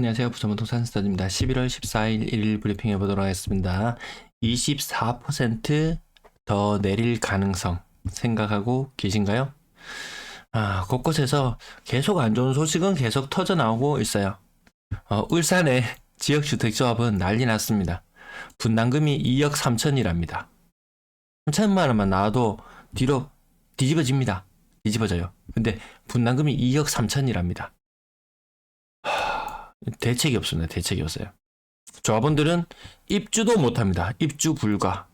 안녕하세요. 부천부동산 스타드입니다. 11월 14일 일일 브리핑 해보도록 하겠습니다. 24%더 내릴 가능성 생각하고 계신가요? 아, 곳곳에서 계속 안 좋은 소식은 계속 터져 나오고 있어요. 어, 울산의 지역주택조합은 난리 났습니다. 분담금이 2억 3천이랍니다. 3천만 원만 나와도 뒤로 뒤집어집니다. 뒤집어져요. 근데 분담금이 2억 3천이랍니다. 대책이 없습니다. 대책이 없어요. 조합원들은 입주도 못합니다. 입주 불가.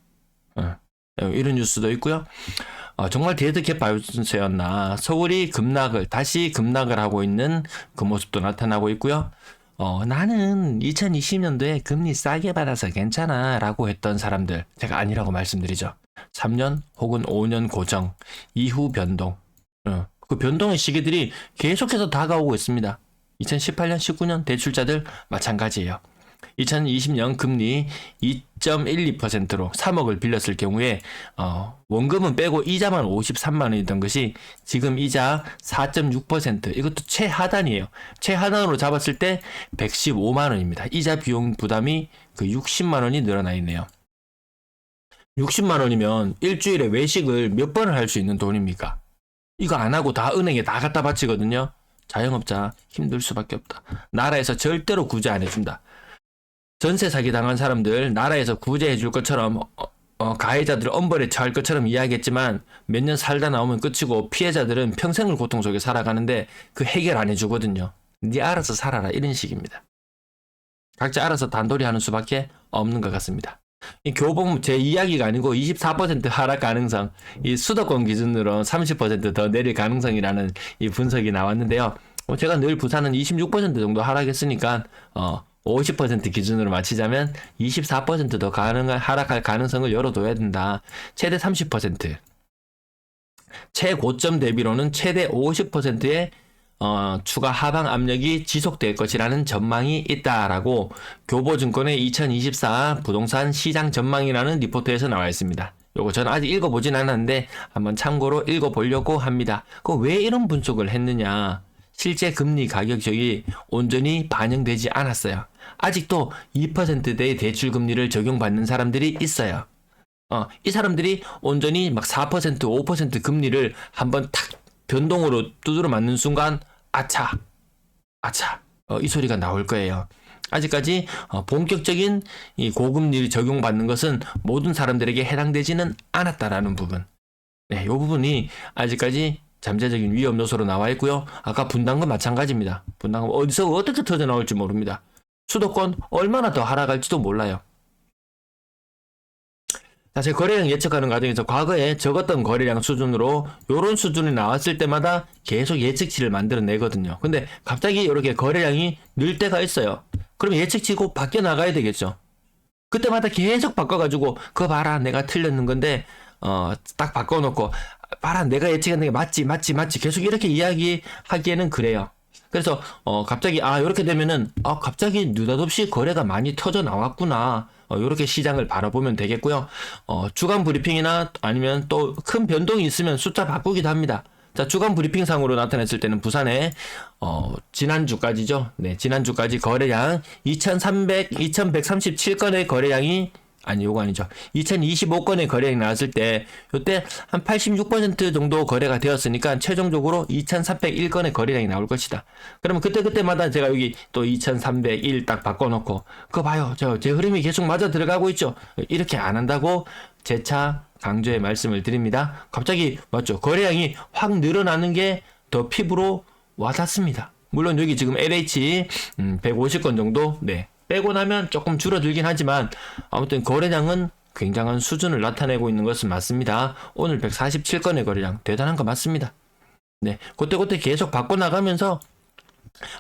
어, 이런 뉴스도 있고요. 어, 정말 데드캣 바이오스였나 서울이 급락을 다시 급락을 하고 있는 그 모습도 나타나고 있고요. 어, 나는 2020년도에 금리 싸게 받아서 괜찮아 라고 했던 사람들 제가 아니라고 말씀드리죠. 3년 혹은 5년 고정 이후 변동 어, 그 변동의 시기들이 계속해서 다가오고 있습니다. 2018년, 19년 대출자들 마찬가지예요. 2020년 금리 2.12%로 3억을 빌렸을 경우에 어, 원금은 빼고 이자만 53만 원이던 것이 지금 이자 4.6% 이것도 최하단이에요. 최하단으로 잡았을 때 115만 원입니다. 이자 비용 부담이 그 60만 원이 늘어나 있네요. 60만 원이면 일주일에 외식을 몇 번을 할 수 있는 돈입니까? 이거 안 하고 다 은행에 다 갖다 바치거든요. 자영업자 힘들 수밖에 없다. 나라에서 절대로 구제 안 해준다. 전세 사기 당한 사람들 나라에서 구제해 줄 것처럼 어, 어, 가해자들 엄벌에 처할 것처럼 이야기했지만 몇 년 살다 나오면 끝이고 피해자들은 평생을 고통 속에 살아가는데 그 해결 안 해주거든요. 네 알아서 살아라 이런 식입니다. 각자 알아서 단돌이 하는 수밖에 없는 것 같습니다. 이 교보문 제 이야기가 아니고 24% 하락 가능성, 이 수도권 기준으로 30%더 내릴 가능성이라는 이 분석이 나왔는데요. 어, 제가 늘 부산은 26% 정도 하락했으니까 어, 50% 기준으로 맞히자면 24%더 가능한 하락할 가능성을 열어둬야 된다. 최대 30%. 최고점 대비로는 최대 50%의 어, 추가 하방 압력이 지속될 것이라는 전망이 있다라고 교보증권의 2024 부동산 시장 전망이라는 리포트에서 나와 있습니다. 요거 저는 아직 읽어보진 않았는데 한번 참고로 읽어보려고 합니다. 그 왜 이런 분석을 했느냐? 실제 금리 가격적이 온전히 반영되지 않았어요. 아직도 2%대의 대출 금리를 적용받는 사람들이 있어요. 어, 이 사람들이 온전히 막 4%, 5% 금리를 한번 탁 변동으로 두드려 맞는 순간 아차 아차 어, 이 소리가 나올 거예요. 아직까지 어, 본격적인 이 고금리를 적용받는 것은 모든 사람들에게 해당되지는 않았다라는 부분. 네, 이 부분이 아직까지 잠재적인 위험 요소로 나와 있고요. 아까 분담금 마찬가지입니다. 분담금 어디서 어떻게 터져 나올지 모릅니다. 수도권 얼마나 더 하락할지도 몰라요. 사실 거래량 예측하는 과정에서 과거에 적었던 거래량 수준으로 이런 수준이 나왔을 때마다 계속 예측치를 만들어내거든요. 근데 갑자기 이렇게 거래량이 늘 때가 있어요. 그럼 예측치고 바뀌어 나가야 되겠죠. 그때마다 계속 바꿔가지고 그거 봐라 내가 틀렸는 건데 어 딱 바꿔놓고 봐라 내가 예측한 게 맞지 맞지 맞지 계속 이렇게 이야기하기에는 그래요. 그래서 어 갑자기 아 이렇게 되면은 아 갑자기 느닷없이 거래가 많이 터져 나왔구나. 어, 이렇게 시장을 바라보면 되겠고요. 어, 주간 브리핑이나 아니면 또 큰 변동이 있으면 숫자 바꾸기도 합니다. 자, 주간 브리핑상으로 나타냈을 때는 부산에, 어, 지난주까지죠. 네, 지난주까지 거래량 2,300, 2,137건의 거래량이 아니 요거 아니죠. 2025건의 거래량이 나왔을 때 요때 한 86% 정도 거래가 되었으니까 최종적으로 2301건의 거래량이 나올 것이다. 그러면 그때 그때마다 제가 여기 또 2301 딱 바꿔 놓고 그거 봐요. 저 제 흐름이 계속 맞아 들어가고 있죠. 이렇게 안 한다고 재차 강조의 말씀을 드립니다. 갑자기 맞죠. 거래량이 확 늘어나는 게 더 피부로 와닿습니다. 물론 여기 지금 LH 음, 150건 정도 네 빼고 나면 조금 줄어들긴 하지만 아무튼 거래량은 굉장한 수준을 나타내고 있는 것은 맞습니다. 오늘 147건의 거래량 대단한 거 맞습니다. 네, 그때그때 계속 바꿔 나가면서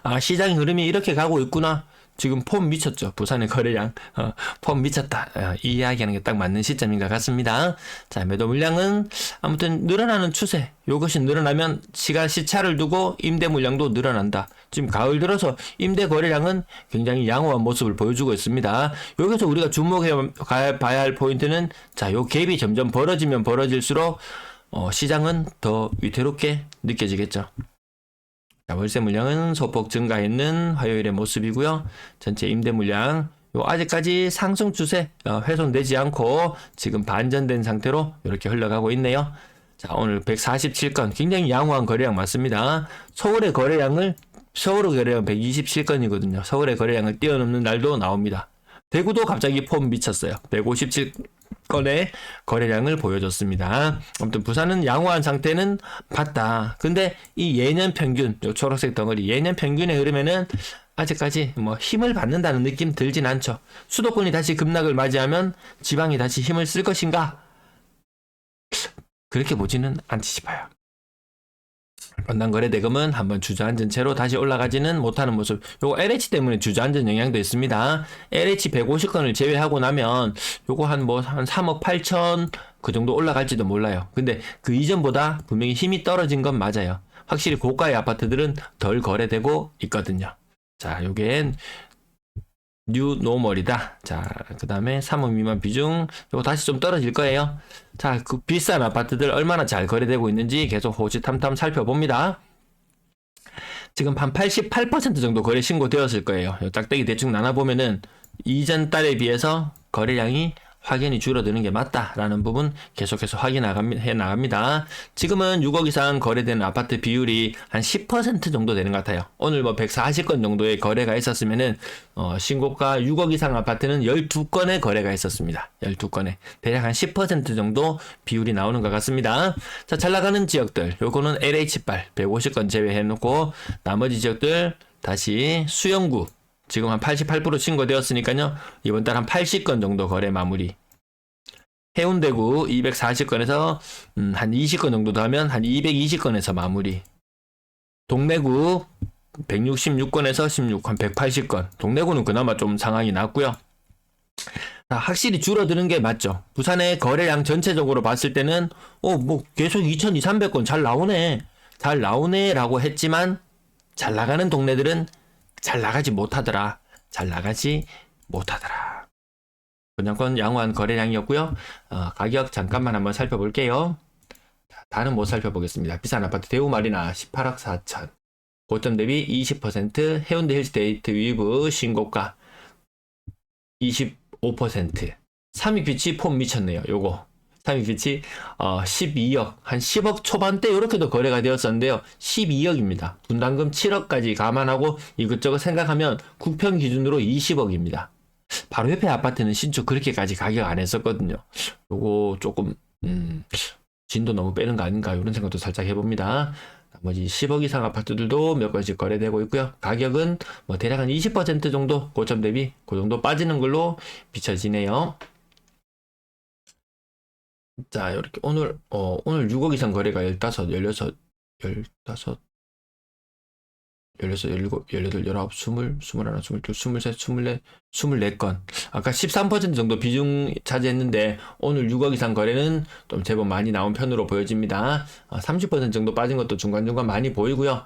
아 시장의 흐름이 이렇게 가고 있구나. 지금 폼 미쳤죠. 부산의 거래량 어, 폼 미쳤다. 어, 이 이야기하는 게 딱 맞는 시점인 것 같습니다. 자 매도 물량은 아무튼 늘어나는 추세. 이것이 늘어나면 시간 시차를 두고 임대 물량도 늘어난다. 지금 가을 들어서 임대 거래량은 굉장히 양호한 모습을 보여주고 있습니다. 여기서 우리가 주목해 봐야 할 포인트는 자 요 갭이 점점 벌어지면 벌어질수록 어, 시장은 더 위태롭게 느껴지겠죠. 자, 월세 물량은 소폭 증가했는 화요일의 모습이고요. 전체 임대 물량 요 아직까지 상승 추세 어, 훼손되지 않고 지금 반전된 상태로 이렇게 흘러가고 있네요. 자, 오늘 147건 굉장히 양호한 거래량 맞습니다. 서울의 거래량을 서울의 거래량 127건이거든요. 서울의 거래량을 뛰어넘는 날도 나옵니다. 대구도 갑자기 폼 미쳤어요. 157건의 거래량을 보여줬습니다. 아무튼 부산은 양호한 상태는 봤다. 근데 이 예년 평균, 요 초록색 덩어리 예년 평균에 흐르면은 아직까지 뭐 힘을 받는다는 느낌 들진 않죠. 수도권이 다시 급락을 맞이하면 지방이 다시 힘을 쓸 것인가? 그렇게 보지는 않지 싶어요. 분당 거래 대금은 한번 주저앉은 채로 다시 올라가지는 못하는 모습. 요거 LH 때문에 주저앉은 영향도 있습니다. LH 150건을 제외하고 나면 요거 한 뭐 한 3억 8천 그 정도 올라갈지도 몰라요. 근데 그 이전보다 분명히 힘이 떨어진 건 맞아요. 확실히 고가의 아파트들은 덜 거래되고 있거든요. 자, 요겐 뉴 노멀이다. 자, 그 다음에 3억 미만 비중, 요거 다시 좀 떨어질 거예요. 자, 그 비싼 아파트들 얼마나 잘 거래되고 있는지 계속 호시탐탐 살펴봅니다. 지금 한 88% 정도 거래 신고되었을 거예요. 요 짝대기 대충 나눠보면은 이전 달에 비해서 거래량이 확연히 줄어드는 게 맞다라는 부분 계속해서 확인해 나갑니다. 지금은 6억 이상 거래되는 아파트 비율이 한 10% 정도 되는 것 같아요. 오늘 뭐 140건 정도의 거래가 있었으면은 어, 신고가 6억 이상 아파트는 12건의 거래가 있었습니다. 12건에 대략 한 10% 정도 비율이 나오는 것 같습니다. 자, 잘 나가는 지역들 요거는 LH발 150건 제외해 놓고 나머지 지역들 다시 수영구 지금 한 88% 신고되었으니까요. 이번 달 한 80건 정도 거래 마무리. 해운대구 240건에서 음, 한 20건 정도 더 하면 한 220건에서 마무리. 동래구 166건에서 16, 한 180건. 동래구는 그나마 좀 상황이 낫고요. 자, 확실히 줄어드는 게 맞죠. 부산의 거래량 전체적으로 봤을 때는 어, 뭐 계속 2,200, 300건 잘 나오네. 잘 나오네라고 했지만 잘 나가는 동네들은 잘 나가지 못하더라. 잘 나가지 못하더라. 분양권 양호한 거래량이었고요. 어, 가격 잠깐만 한번 살펴볼게요. 다른 못 살펴보겠습니다. 비싼 아파트 대우 마리나 18억 4천. 고점 대비 20%, 해운대 힐스테이트 위브 신고가 25%. 3위 빛이 폼 미쳤네요. 요거. 3위 빛이 어, 12억, 한 10억 초반대 이렇게도 거래가 되었었는데요. 12억입니다. 분담금 7억까지 감안하고 이것저것 생각하면 국평 기준으로 20억입니다. 바로 옆에 아파트는 신축 그렇게까지 가격 안 했었거든요. 요거 조금 음, 진도 너무 빼는 거 아닌가 이런 생각도 살짝 해봅니다. 나머지 10억 이상 아파트들도 몇 건씩 거래되고 있고요. 가격은 뭐 대략 한 20% 정도 고점 대비 그 정도 빠지는 걸로 비춰지네요. 자, 이렇게 오늘 어 오늘 6억 이상 거래가 15, 16, 15, 16, 17, 18, 19, 20, 21, 22, 23, 24, 24건. 아까 13% 정도 비중 차지했는데 오늘 6억 이상 거래는 좀 제법 많이 나온 편으로 보여집니다. 아, 30% 정도 빠진 것도 중간중간 많이 보이고요.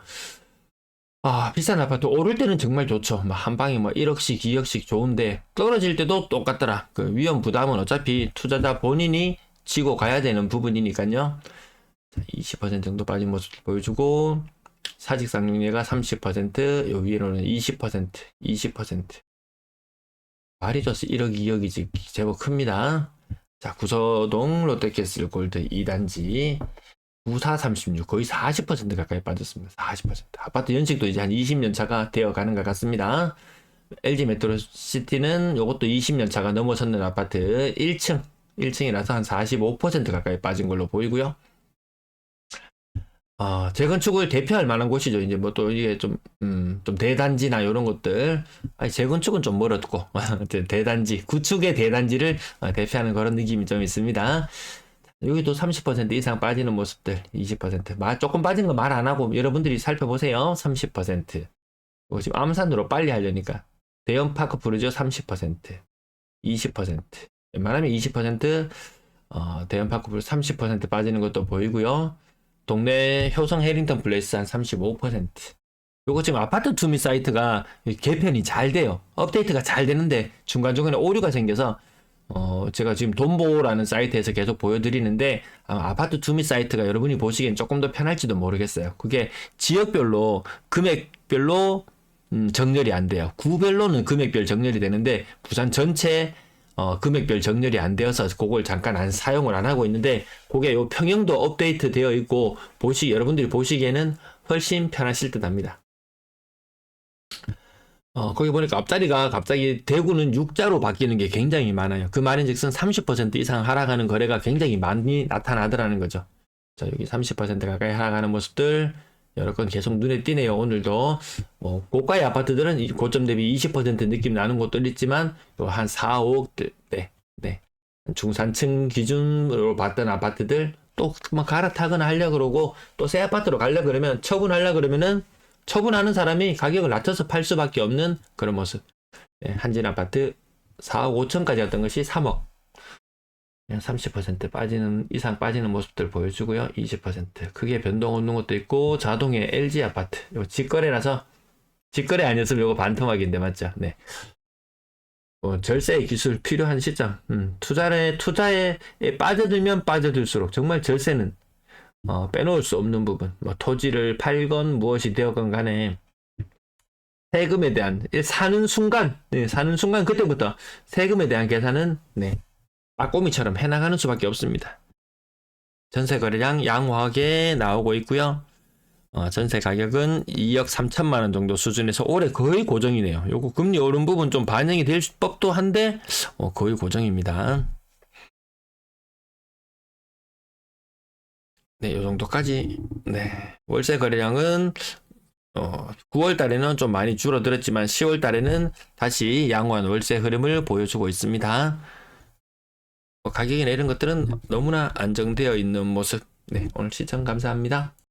아, 비싼 아파트 오를 때는 정말 좋죠. 뭐한 방에 뭐 1억씩, 2억씩 좋은데 떨어질 때도 똑같더라. 그 위험 부담은 어차피 투자자 본인이 지고 가야 되는 부분이니까요. 20% 정도 빠진 모습 보여주고 사직상용례가 30%, 요 위로는 20%, 20%. 말이 좋서 1억, 2억이지 제법 큽니다. 자, 구서동 롯데캐슬 골드 2단지 9436 거의 40% 가까이 빠졌습니다. 40%. 아파트 연식도 이제 한 20년 차가 되어 가는 것 같습니다. LG 메트로 시티는 이것도 20년 차가 넘어섰는 아파트 1층 1층이라서 한 45% 가까이 빠진 걸로 보이고요. 아, 재건축을 대표할 만한 곳이죠. 이제 뭐 또 이게 좀, 음, 좀 대단지나 이런 것들. 아니, 재건축은 좀 멀었고, 대단지, 구축의 대단지를 어, 대표하는 그런 느낌이 좀 있습니다. 여기도 30% 이상 빠지는 모습들, 20%. 말, 조금 빠진 거 말 안 하고 여러분들이 살펴보세요. 30%. 이거 지금 암산으로 빨리 하려니까. 대형 파크 부르죠. 30%. 20%. 웬만하면 20%, 어, 대형 파크 부르 30% 빠지는 것도 보이고요. 동네 효성 해링턴 플레이스 한 35%. 요거 지금 아파트 투미 사이트가 개편이 잘 돼요. 업데이트가 잘 되는데 중간중간에 오류가 생겨서 어, 제가 지금 돈보라는 사이트에서 계속 보여드리는데, 아마 아파트 투미 사이트가 여러분이 보시기엔 조금 더 편할지도 모르겠어요. 그게 지역별로, 금액별로, 음, 정렬이 안 돼요. 구별로는 금액별 정렬이 되는데, 부산 전체, 어, 금액별 정렬이 안 되어서 그걸 잠깐 안 사용을 안 하고 있는데, 그게 요 평형도 업데이트 되어 있고, 보시, 여러분들이 보시기에는 훨씬 편하실 듯 합니다. 어, 거기 보니까 앞자리가 갑자기 대구는 6자로 바뀌는 게 굉장히 많아요. 그 말인 즉슨 30% 이상 하락하는 거래가 굉장히 많이 나타나더라는 거죠. 자, 여기 30% 가까이 하락하는 모습들 여러 건 계속 눈에 띄네요. 오늘도 뭐 고가의 아파트들은 이 고점 대비 20% 느낌 나는 곳도 있지만 또 한 4, 5억 네, 네. 중산층 기준으로 봤던 아파트들 또뭐 갈아타거나 하려 그러고 또 새 아파트로 가려 그러면 처분하려 그러면은 처분하는 사람이 가격을 낮춰서 팔 수밖에 없는 그런 모습. 예, 한진 아파트 4억 5천까지였던 것이 3억. 그냥 30% 빠지는 이상 빠지는 모습들 보여주고요. 20% 크게 변동 없는 것도 있고 자동의 LG 아파트. 이거 직거래라서 직거래 아니었으면 이거 반토막인데 맞죠? 네. 뭐 절세의 기술 필요한 시점. 음, 투자에 투자에 빠져들면 빠져들수록 정말 절세는 어, 빼놓을 수 없는 부분. 뭐 토지를 팔건 무엇이 되었건 간에 세금에 대한 예, 사는 순간, 네, 사는 순간 그때부터 세금에 대한 계산은 네, 빠꼬미처럼 해나가는 수밖에 없습니다. 전세 거래량 양호하게 나오고 있고요. 어, 전세 가격은 2억 3천만 원 정도 수준에서 올해 거의 고정이네요. 요거 금리 오른 부분 좀 반영이 될 법도 한데 어, 거의 고정입니다. 네, 요 정도까지. 네. 월세 거래량은 어, 9월 달에는 좀 많이 줄어들었지만 10월 달에는 다시 양호한 월세 흐름을 보여주고 있습니다. 어, 가격이나 이런 것들은 너무나 안정되어 있는 모습. 네, 오늘 시청 감사합니다.